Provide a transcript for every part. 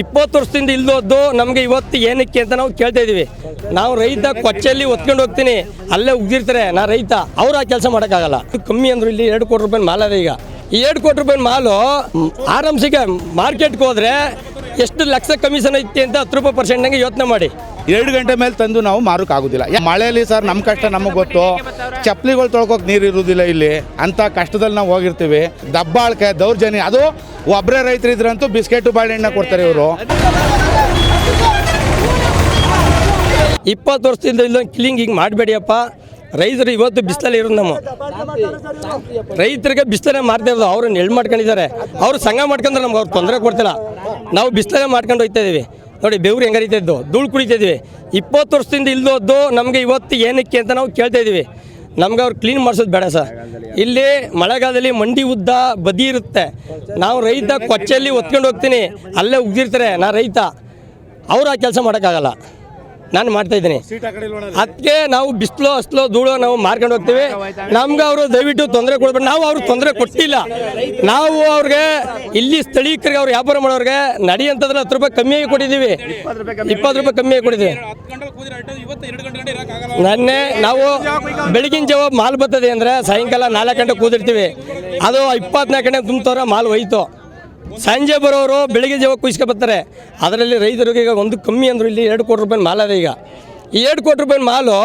ಇಪ್ಪತ್ತು ವರ್ಷದಿಂದ ಇಲ್ದೋದ್ದು ನಮಗೆ ಇವತ್ತು ಏನಕ್ಕೆ ಅಂತ ನಾವು ಕೇಳ್ತಾ ಇದ್ದೀವಿ. ನಾವು ರೈತ ಕೊಚ್ಚಲ್ಲಿ ಒತ್ಕೊಂಡು ಹೋಗ್ತೀನಿ. ಅಲ್ಲೇ ಉಗ್ದಿರ್ತಾರೆ, ನಾ ರೈತ. ಅವ್ರು ಆ ಕೆಲಸ ಮಾಡೋಕ್ಕಾಗಲ್ಲ. ಕಮ್ಮಿ ಅಂದ್ರು ಇಲ್ಲಿ ಎರಡು ಕೋಟಿ ರೂಪಾಯಿ ಮಾಲ್ ಅದ ಈಗ. ಈ ಎರಡು ಕೋಟಿ ರೂಪಾಯಿ ಮಾಲು ಆರಾಮ್ಸಿಗೆ ಮಾರ್ಕೆಟ್ಗೆ ಹೋದ್ರೆ ಎಷ್ಟು ಲಕ್ಷ ಕಮಿಷನ್ ಐತಿ ಅಂತ ಹತ್ತು ರೂಪಾಯಿ ಪರ್ಸೆಂಟ್ನಾಗೆ ಯೋಚನೆ ಮಾಡಿ. ಎರಡು ಗಂಟೆ ಮೇಲೆ ತಂದು ನಾವು ಮಾರಕ್ಕೆ ಆಗೋದಿಲ್ಲ ಯಾ- ಮಳೆಯಲ್ಲಿ ಸರ್ ನಮ್ಮ ಕಷ್ಟ ನಮಗೆ ಗೊತ್ತು. ಚಪ್ಪಲಿಗಳು ತೊಳ್ಕೊಕ್ ನೀರು ಇರೋದಿಲ್ಲ ಇಲ್ಲಿ. ಅಂತ ಕಷ್ಟದಲ್ಲಿ ನಾವು ಹೋಗಿರ್ತೀವಿ. ದಬ್ಬಾಳ್ಕೆ, ದೌರ್ಜನ್ಯ, ಅದು ಒಬ್ಬರೇ ರೈತರು ಇದ್ರಂತೂ ಬಿಸ್ಕೆಟು ಬಾಳೆಹಣ್ಣ ಕೊಡ್ತಾರೆ ಇವರು. ಇಪ್ಪತ್ತು ವರ್ಷದಿಂದ ಇಲ್ಲ ಕ್ಲೀನ್ ಹಿಂಗೆ ಮಾಡಬೇಡಿಯಪ್ಪ. ರೈತರು ಇವತ್ತು ಬಿಸಿಲಲ್ಲಿ ಇರೋದು ನಮ್ಮ. ರೈತರಿಗೆ ಬಿಸಿಲೇ ಮಾಡ್ತಾ ಇರೋದು. ಅವ್ರನ್ನ ಎಳ್ ಮಾಡ್ಕೊಂಡಿದ್ದಾರೆ. ಅವ್ರು ಸಂಘ ಮಾಡ್ಕೊಂಡ್ರೆ ನಮ್ಗೆ ಅವ್ರು ತೊಂದರೆ ಕೊಡ್ತಿಲ್ಲ. ನಾವು ಬಿಸಿಲೇ ಮಾಡ್ಕೊಂಡು ಹೋಗ್ತಾ ಇದೀವಿ. ನೋಡಿ, ಬೆವ್ರು ಹೆಂಗೆ ಹರಿತಾ ಇದ್ದು ಧೂಳು ಕುಡಿತಾ ಇದೀವಿ ಇಪ್ಪತ್ತು ವರ್ಷದಿಂದ ಇಲ್ದೋದ್ದು ನಮಗೆ ಇವತ್ತು ಏನಕ್ಕೆ ಅಂತ ನಾವು ಕೇಳ್ತಾ ಇದ್ದೀವಿ ನಮ್ಗೆ ಅವ್ರು ಕ್ಲೀನ್ ಮಾಡಿಸೋದು ಬೇಡ ಸರ್. ಇಲ್ಲಿ ಮಳೆಗಾಲದಲ್ಲಿ ಮಂಡಿ ಉದ್ದ ಬದಿ ಇರುತ್ತೆ. ನಾವು ರೈತ ಕೊಚ್ಚಲ್ಲಿ ಒತ್ಕೊಂಡು ಹೋಗ್ತೀನಿ. ಅಲ್ಲೇ ಉಗ್ದಿರ್ತಾರೆ ನಾ ರೈತ. ಅವ್ರು ಆ ಕೆಲಸ ಮಾಡೋಕ್ಕಾಗಲ್ಲ. ನಾನು ಮಾಡ್ತಾ ಇದ್ದೀನಿ. ಅದಕ್ಕೆ ನಾವು ಬಿಸಿಲು ಅಸ್ಲೋ ಧೂಳು ನಾವು ಮಾರ್ಕೊಂಡು ಹೋಗ್ತೀವಿ. ನಮ್ಗೆ ಅವರು ದಯವಿಟ್ಟು ತೊಂದರೆ ಕೊಡ್ಬೇಕು ನಾವು ಅವ್ರಿಗೆ ತೊಂದರೆ ಕೊಟ್ಟಿಲ್ಲ. ನಾವು ಅವ್ರಿಗೆ ಇಲ್ಲಿ ಸ್ಥಳೀಯರಿಗೆ ಅವ್ರು ವ್ಯಾಪಾರ ಮಾಡೋರಿಗೆ ನಡೆಯಂತಂದ್ರೆ ಹತ್ತು ರೂಪಾಯಿ ಕಮ್ಮಿಯಾಗಿ ಕೊಟ್ಟಿದ್ದೀವಿ. ಇಪ್ಪತ್ತು ರೂಪಾಯಿ ಕಮ್ಮಿಯಾಗಿ ಕೊಟ್ಟಿದ್ದೀವಿ. ನನ್ನೆ ನಾವು ಬೆಳಗಿನ ಜಾವ ಮಾಲ್ ಬರ್ತದೆ ಅಂದರೆ ಸಾಯಂಕಾಲ ನಾಲ್ಕು ಗಂಟೆ ಕೂದಿರ್ತೀವಿ ಅದು ಇಪ್ಪತ್ನಾಲ್ಕು ಗಂಟೆ ತುಂಬ್ತವ್ರೆ ಮಾಲ್ ಹೋಯ್ತು ಸಂಜೆ ಬರೋರು ಬೆಳಿಗ್ಗೆ ಜಾವ ಕುಯ್ಸ್ಕೊ ಬರ್ತಾರೆ. ಅದರಲ್ಲಿ ರೈತರಿಗೆ ಈಗ ಒಂದು ಕಮ್ಮಿ ಅಂದರು ಇಲ್ಲಿ ಎರಡು ಕೋಟಿ ರೂಪಾಯಿ ಮಾಲ್ ಅದ ಈಗ. ಈ ಎರಡು ಕೋಟಿ ರೂಪಾಯಿ ಮಾಲು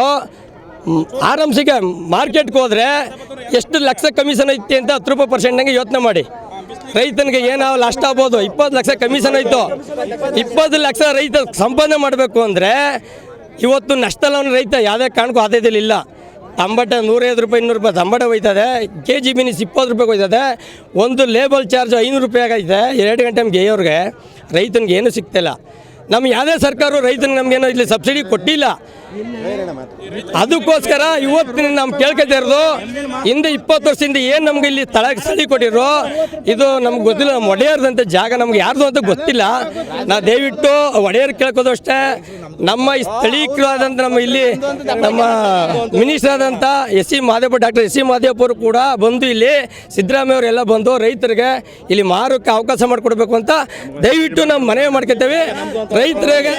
ಆರಾಮ್ಸಿಗೆ ಮಾರ್ಕೆಟ್ಗೆ ಹೋದರೆ ಎಷ್ಟು ಲಕ್ಷ ಕಮಿಷನ್ ಐತಿ ಅಂತ ಹತ್ತು ರೂಪಾಯಿ ಪರ್ಸೆಂಟ್ನಾಗೆ ಯೋಚನೆ ಮಾಡಿ. ರೈತನಿಗೆ ಏನೋ ಲಾಸ್ಟ್ ಆಗ್ಬೋದು? ಇಪ್ಪತ್ತು ಲಕ್ಷ ಕಮಿಷನ್ ಆಯಿತು ಇಪ್ಪತ್ತು ಲಕ್ಷ ರೈತ ಸಂಪಾದನೆ ಮಾಡಬೇಕು ಅಂದರೆ ಇವತ್ತು ನಷ್ಟಲವನ ರೈತ ಯಾವುದೇ ಕಾರಣಕ್ಕೂ ಆದಾಯದಲ್ಲಿ ಇಲ್ಲ. ತಂಬಟ ನೂರೈವತ್ತು ರೂಪಾಯಿ, ಇನ್ನೂರು ರೂಪಾಯಿ ತಂಬಟ ಹೋಯ್ತದೆ. ಕೆ ಜಿ ಬಿನಿಸ್ ಇಪ್ಪತ್ತು ರೂಪಾಯಿ ಹೋಯ್ತದೆ. ಒಂದು ಲೇಬಲ್ ಚಾರ್ಜ್ ಐನೂರು ರೂಪಾಯಿ ಆಗೈತೆ. ಎರಡು ಗಂಟೆ ಗೇಯವ್ರಿಗೆ ರೈತನಿಗೆ ಏನೂ ಸಿಗ್ತಿಲ್ಲ. ನಮ್ಮ ಯಾವುದೇ ಸರ್ಕಾರ ರೈತನಿಗೆ ನಮಗೇನೋ ಇಲ್ಲಿ ಸಬ್ಸಿಡಿ ಕೊಟ್ಟಿಲ್ಲ. ಅದಕ್ಕೋಸ್ಕರ ಇವತ್ತಿನ ನಾವು ಕೇಳ್ಕೊತಾ ಇರೋದು ಹಿಂದೆ ಇಪ್ಪತ್ತು ವರ್ಷದಿಂದ ಏನು ನಮ್ಗೆ ಇಲ್ಲಿ ಸ್ಥಳ ಸ್ಥಳಿ ಕೊಟ್ಟಿರೋ ಇದು ನಮ್ಗೆ ಗೊತ್ತಿಲ್ಲ ನಮ್ಮ ಒಡೆಯರ್ದಂತ ಜಾಗ ನಮ್ಗೆ ಯಾರ್ದು ಅಂತ ಗೊತ್ತಿಲ್ಲ. ನಾ ದಯವಿಟ್ಟು ಒಡೆಯರ್ ಕೇಳ್ಕೋದು ಅಷ್ಟೇ. ನಮ್ಮ ಈ ಸ್ಥಳೀಕರಾದಂಥ ನಮ್ಮ ಇಲ್ಲಿ ನಮ್ಮ ಮಿನಿಸ್ಟರ್ ಆದಂಥ S C Mahadevappa doctor S C Mahadevappa ಅವರು ಕೂಡ ಬಂದು ಇಲ್ಲಿ ಸಿದ್ದರಾಮಯ್ಯ ಅವರೆಲ್ಲ ಬಂದು ರೈತರಿಗೆ ಇಲ್ಲಿ ಮಾರೋಕ್ಕೆ ಅವಕಾಶ ಮಾಡಿಕೊಡ್ಬೇಕು ಅಂತ ದಯವಿಟ್ಟು ನಮ್ಮ ಮನವಿ ಮಾಡ್ಕೊತೇವೆ. ರೈತರಿಗೆ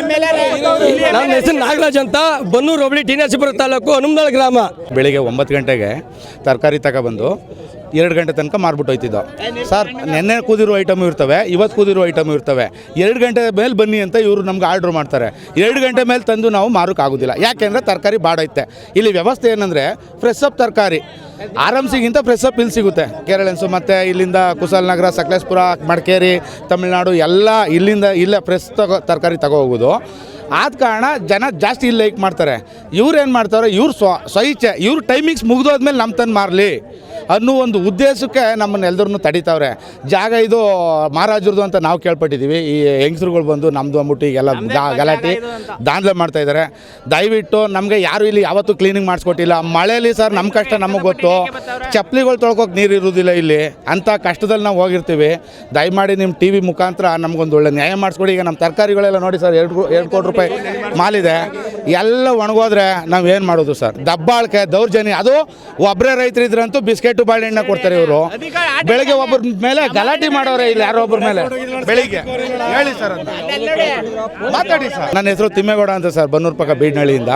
ನಮ್ಮ ಹೆಸರು ನಾಗರಾಜ್ ಅಂತ. ಬನ್ನೂರು ಹೋಬಳಿ ಟಿ ತಾಲೂಕು ಹನುಮನಾಳ್ ಗ್ರಾಮ. ಬೆಳಿಗ್ಗೆ ಒಂಬತ್ತು ಗಂಟೆಗೆ ತರಕಾರಿ ತಗೊಬಂದು ಎರಡು ಗಂಟೆ ತನಕ ಮಾರ್ಬಿಟ್ಟು ಹೋಯ್ತಿದ್ದೋ. ಸರ್, ನೆನ್ನೆ ಕೂದಿರೋ ಐಟಮ್ ಇರ್ತವೆ, ಇವತ್ತು ಕೂದಿರೋ ಐಟಮ್ ಇರ್ತವೆ. ಎರಡು ಗಂಟೆ ಮೇಲೆ ಬನ್ನಿ ಅಂತ ಇವರು ನಮ್ಗೆ ಆರ್ಡ್ರ್ ಮಾಡ್ತಾರೆ. ಎರಡು ಗಂಟೆ ಮೇಲೆ ತಂದು ನಾವು ಮಾರೋಕ್ಕಾಗೋದಿಲ್ಲ. ಯಾಕೆಂದರೆ ತರಕಾರಿ ಬಾಡೈತೆ ಇಲ್ಲಿ ವ್ಯವಸ್ಥೆ ಏನಂದರೆ ಫ್ರೆಶ್ ಅಪ್ ತರಕಾರಿ. ಆರಾಮ್ಸಿಗಿಂತ ಫ್ರೆಶ್ ಅಪ್ ಇಲ್ಲಿ ಸಿಗುತ್ತೆ. ಕೇರಳೆನ್ಸು ಮತ್ತು ಇಲ್ಲಿಂದ ಕುಶಾಲನಗರ ಸಕಲೇಶ್ಪುರ, ಮಡಿಕೇರಿ, ತಮಿಳ್ನಾಡು ಎಲ್ಲ ಇಲ್ಲಿಂದ ಇಲ್ಲೇ ಫ್ರೆಶ್ ತಗೋ ತರಕಾರಿ ತಗೋ ಹೋಗೋದು. ಆದ ಕಾರಣ ಜನ ಜಾಸ್ತಿ ಇಲ್ಲಿ ಲೈಕ್ ಮಾಡ್ತಾರೆ. ಇವ್ರು ಏನು ಮಾಡ್ತಾರೆ ಇವ್ರು ಸ್ವ ಸ್ವಇಚ್ಛೆ ಇವ್ರ ಟೈಮಿಂಗ್ಸ್ ಮುಗಿದೋದ್ಮೇಲೆ ನಮ್ಮ ತಂದು ಮಾರಲಿ ಅನ್ನೋ ಒಂದು ಉದ್ದೇಶಕ್ಕೆ ನಮ್ಮನ್ನ ಎಲ್ಲರೂ ತಡಿತಾವ್ರೆ. ಜಾಗ ಇದು ಮಹಾರಾಜರದು ಅಂತ ನಾವು ಕೇಳ್ಪಟ್ಟಿದ್ದೀವಿ ಈ ಹೆಂಗಸ್ರುಗಳು ಬಂದು ನಮ್ಮದು ಅಂದ್ಬಿಟ್ಟು ಈಗೆಲ್ಲ ದಾ ಗಲಾಟೆ ದಾಂಧಲೆ ಮಾಡ್ತಾ ಇದ್ದಾರೆ ದಯವಿಟ್ಟು ನಮಗೆ ಯಾರು ಇಲ್ಲಿ ಯಾವತ್ತೂ ಕ್ಲೀನಿಂಗ್ ಮಾಡಿಸ್ಕೊಟ್ಟಿಲ್ಲ. ಮಳೆಯಲ್ಲಿ ಸರ್ ನಮ್ಮ ಕಷ್ಟ ನಮಗೆ ಗೊತ್ತು. ಚಪ್ಪಲಿಗಳು ತೊಳ್ಕೊಕ್ಕೆ ನೀರು ಇರೋದಿಲ್ಲ ಇಲ್ಲಿ. ಅಂಥ ಕಷ್ಟದಲ್ಲಿ ನಾವು ಹೋಗಿರ್ತೀವಿ. ದಯಮಾಡಿ ನಿಮ್ಮ ಟಿ ವಿ ಮುಖಾಂತರ ನಮಗೊಂದು ಒಳ್ಳೆ ನ್ಯಾಯ ಮಾಡಿಸ್ಕೊಡಿ. ಈಗ ನಮ್ಮ ತರಕಾರಿಗಳೆಲ್ಲ ನೋಡಿ ಸರ್, ಎರಡು ಎರಡು ಕೋಟಿ ರೂಪಾಯಿ ಮಾಲಿದೆ. ಎಲ್ಲ ಒಣಗೋದ್ರೆ ನಾವು ಏನು ಮಾಡೋದು ಸರ್? ದಬ್ಬಾಳ್ಕೆ, ದೌರ್ಜನ್ಯ, ಅದು ಒಬ್ಬರೇ ರೈತರು ಇದ್ರಂತೂ ಬಿಸ್ಕೆಟು ಬಾಳೆಹಣ್ಣ ಕೊಡ್ತಾರೆ ಇವರು. ಬೆಳಗ್ಗೆ ಒಬ್ಬರ ಮೇಲೆ ಗಲಾಟೆ ಮಾಡೋರೆ ಇಲ್ಲಿ ಯಾರೋ ಒಬ್ಬರ ಮೇಲೆ. ಬೆಳಿಗ್ಗೆ. ಹೇಳಿ ಸರ್ ಮಾತಾಡಿ ಸರ್. ನನ್ನ ಹೆಸರು ತಿಮ್ಮೇಗೌಡ ಅಂತ ಸರ್, ಬನ್ನೂರು ಪಕ್ಕ ಬೀಡ್ನಳ್ಳಿಯಿಂದ